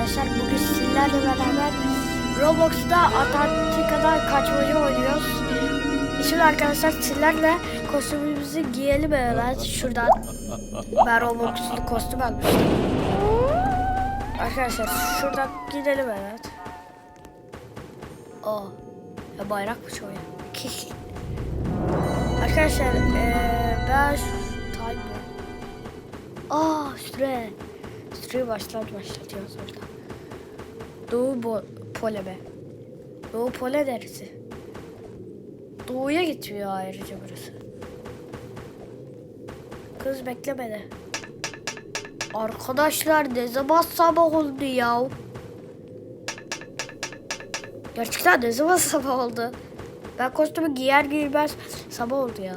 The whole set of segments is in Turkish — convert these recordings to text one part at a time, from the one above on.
arkadaşlar. Bugün sizlerle beraber Roblox'ta Antarktika'da kaçmaca oynuyoruz. Şimdi arkadaşlar sizlerle kostümümüzü giyelim hemen şuradan. Ben Roblox'lu kostüm almıştım. Arkadaşlar şuradan gidelim evet. Aa, ya bayrakmış o ya. Arkadaşlar eee ben time Aa süre. Süreyi başlat başlatıyoruz orada. Doğu bo poleme. Doğu pole derisi. Doğuya gitmiyor ayrıca burası. Kız beklemedi. Arkadaşlar ne zaman sabah oldu ya? Gerçekten ne zaman sabah oldu? Ben kostümü giyer giymez sabah oldu ya.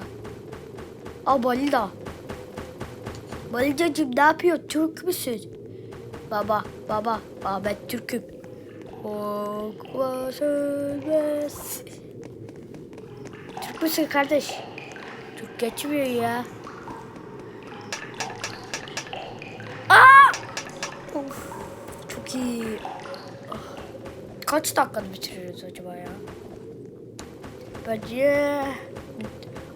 Aa balida. Balicacım ne yapıyor? Türk müsün? Baba, baba, ben Türk'üm. Korkma sönmez. Türk müsün kardeş? Türk geçmiyor ya. Aa! Of, çok iyi. Ah. Kaç dakikada bitiririz acaba ya? Bence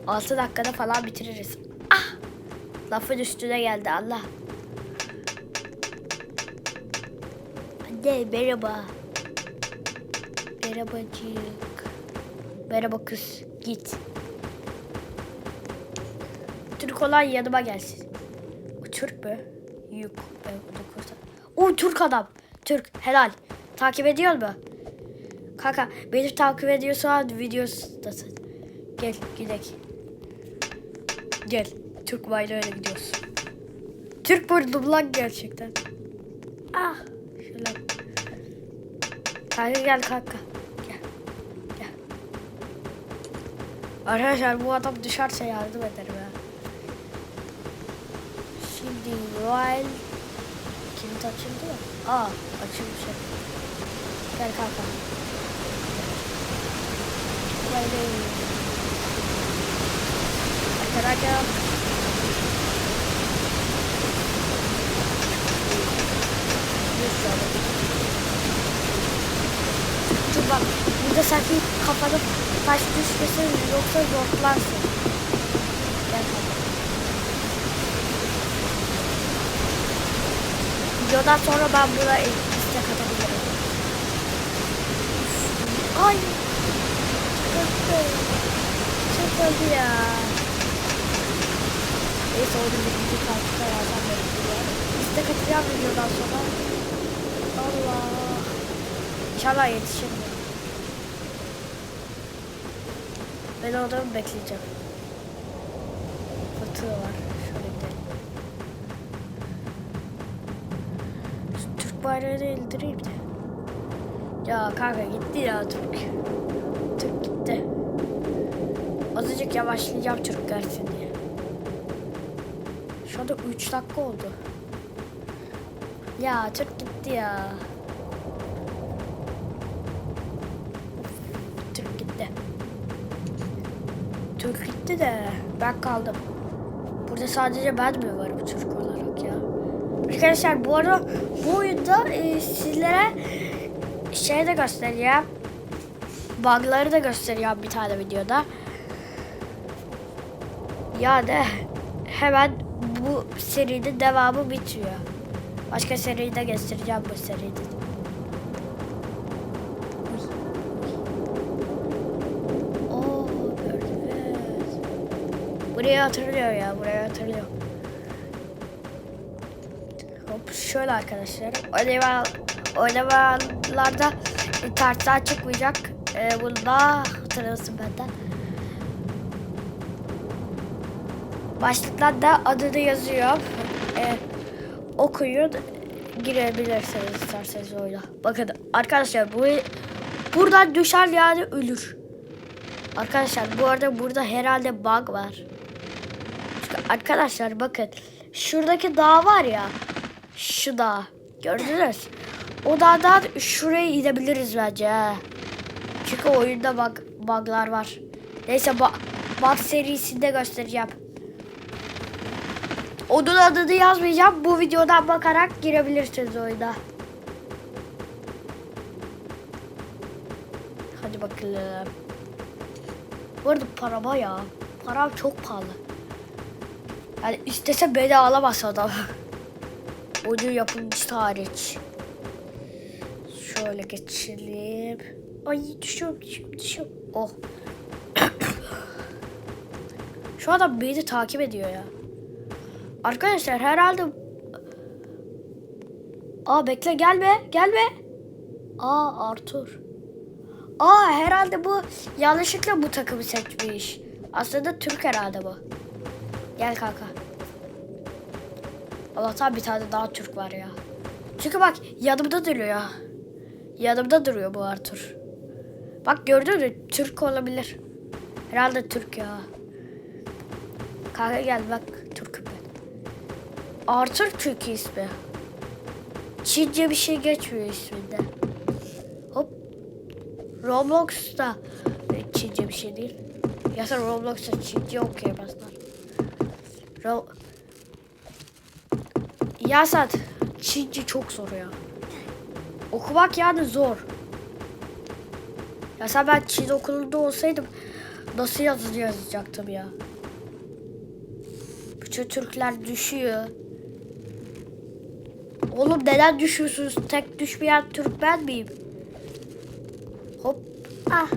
6 dakikada falan bitiririz. Ah! Lafın üstüne geldi Allah. Anne merhaba. Merhabacık. Merhaba kız. Git. Türk olan yanıma gelsin. O Türk mü? Yok. O Türk adam. Türk. Helal. Takip ediyor mu? Kanka beni takip ediyorsan videosundasın. Gel gidelim. Gel. Türk bayrağıyla gidiyoruz. Türk buldum lan gerçekten. Ah. Kanka gel kanka. Gel. Gel. Arkadaşlar bu adam düşerse yardım ederim ya. Şimdi Royal kilit açıldı mı? Aa açılmış. Gel kanka. Böyle. Arkadaşlar. Bak burada sakın kafada taş düşmesin yoksa zorlarsın. Gel. Videodan sonra ben buna istek atabilirim. Ay. Çıktı. Çıktı ya. Neyse onu birinci kartına yazsam bekliyor. İstek atacağım videodan sonra. Allah. İnşallah yetişirim. Ben orada bekleyeceğim? Fırtına var. Şöyle gidelim. Şu Türk bayrağını indireyim de. Ya kanka gitti ya Türk. Türk gitti. Azıcık yavaşlayacağım Türk gelsin diye. Şu anda 3 dakika oldu. Ya Türk gitti ya. Gitti de ben kaldım. Burada sadece ben mi varım Türk olarak ya? Arkadaşlar bu arada bu oyunda e, sizlere şey de göstereceğim. Bug'ları da göstereceğim bir tane videoda. Yani hemen bu serinin devamı bitiyor. Başka seriyi de göstereceğim bu seride. Burayı hatırlıyor ya, burayı hatırlıyor. Hop şöyle arkadaşlar. Oynama, oynamalarda internetten çıkmayacak. Ee, bunu da hatırlasın benden. Başlıklarda adını yazıyor. Ee, okuyun. Girebilirsiniz isterseniz oyuna. Bakın arkadaşlar bu buradan düşer yani ölür. Arkadaşlar bu arada burada herhalde bug var. Arkadaşlar bakın. Şuradaki dağ var ya. Şu dağ. Gördünüz. O dağdan şuraya gidebiliriz bence. Çünkü oyunda bug, buglar var. Neyse bug, bug serisinde göstereceğim. Onun adını yazmayacağım. Bu videodan bakarak girebilirsiniz oyuna. Hadi bakalım. Bu arada para ya. Para çok pahalı. Yani istese beni alamaz adam. Oyun yapımcısı hariç. Şöyle geçelim. Ay düşüyorum düşüyorum düşüyorum. Oh. Şu adam beni takip ediyor ya. Arkadaşlar herhalde... Aa bekle gelme gelme. Aa Arthur. Aa herhalde bu yanlışlıkla bu takımı seçmiş. Aslında Türk herhalde bu. Gel kanka. Allah'tan bir tane daha Türk var ya. Çünkü bak yanımda duruyor ya. Yanımda duruyor bu Arthur. Bak gördün mü? Türk olabilir. Herhalde Türk ya. Kanka gel bak Türk'üm ben. Arthur Türk ismi. Çince bir şey geçmiyor isminde. Hop. Roblox'ta Çince bir şey değil. Ya sen Roblox'ta Çince okuyamazlar. Ro ya sen Çince çok zor ya. Okumak yani zor. Ya sen ben Çin okulunda olsaydım nasıl yazı yazacaktım ya. Bütün Türkler düşüyor. Oğlum neden düşüyorsunuz? Tek düşmeyen Türk ben miyim? Hop. Ah.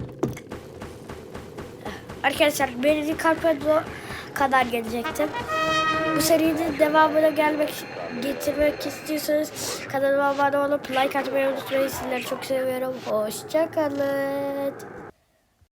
Arkadaşlar birinci Carpento kadar gelecektim. Bu serinin devamına gelmek getirmek istiyorsanız kanalıma abone olup like atmayı unutmayın. Sizleri çok seviyorum. Hoşçakalın.